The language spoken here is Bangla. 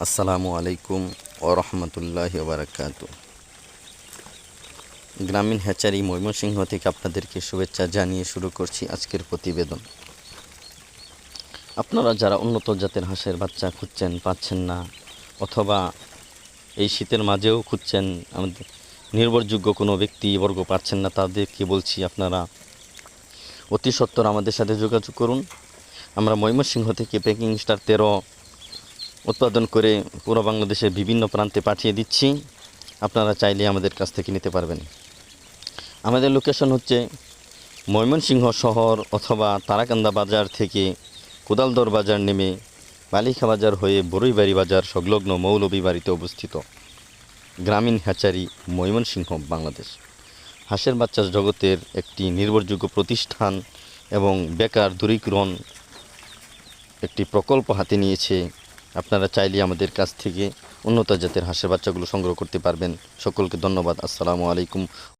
আসসালামু আলাইকুম ও রহমতুল্লাহ বারাকাত। গ্রামীণ হ্যাচারি ময়মনসিংহ থেকে আপনাদেরকে শুভেচ্ছা জানিয়ে শুরু করছি আজকের প্রতিবেদন। আপনারা যারা উন্নত জাতের হাঁসের বাচ্চা খুঁজছেন পাচ্ছেন না, অথবা এই শীতের মাঝেও খুঁজছেন, আমাদের নির্ভরযোগ্য কোনো ব্যক্তি বর্গ পাচ্ছেন না, তাদেরকে বলছি আপনারা অতি সত্বর আমাদের সাথে যোগাযোগ করুন। আমরা ময়মনসিংহ থেকে পেকিং স্টার তেরো উৎপাদন করে পুরো বাংলাদেশের বিভিন্ন প্রান্তে পাঠিয়ে দিচ্ছি। আপনারা চাইলে আমাদের কাছ থেকে নিতে পারবেন। আমাদের লোকেশন হচ্ছে ময়মনসিংহ শহর অথবা তারাকান্দা বাজার থেকে কোদালদর বাজার নেমে বালিখা বাজার হয়ে বড়ইবাড়ি বাজার সংলগ্ন মৌলবী বাড়িতে অবস্থিত। গ্রামীণ হ্যাচারি ময়মনসিংহ, বাংলাদেশ। হাঁসের বাচ্চা জগতের একটি নির্ভরযোগ্য প্রতিষ্ঠান এবং বেকার দূরীকরণ একটি প্রকল্প হাতে নিয়েছে আপনারা চাইলে আমাদের কাছ থেকে উন্নত জাতের হাঁসের বাচ্চাগুলো সংগ্রহ করতে পারবেন। সকলকে ধন্যবাদ। আসসালামু আলাইকুম।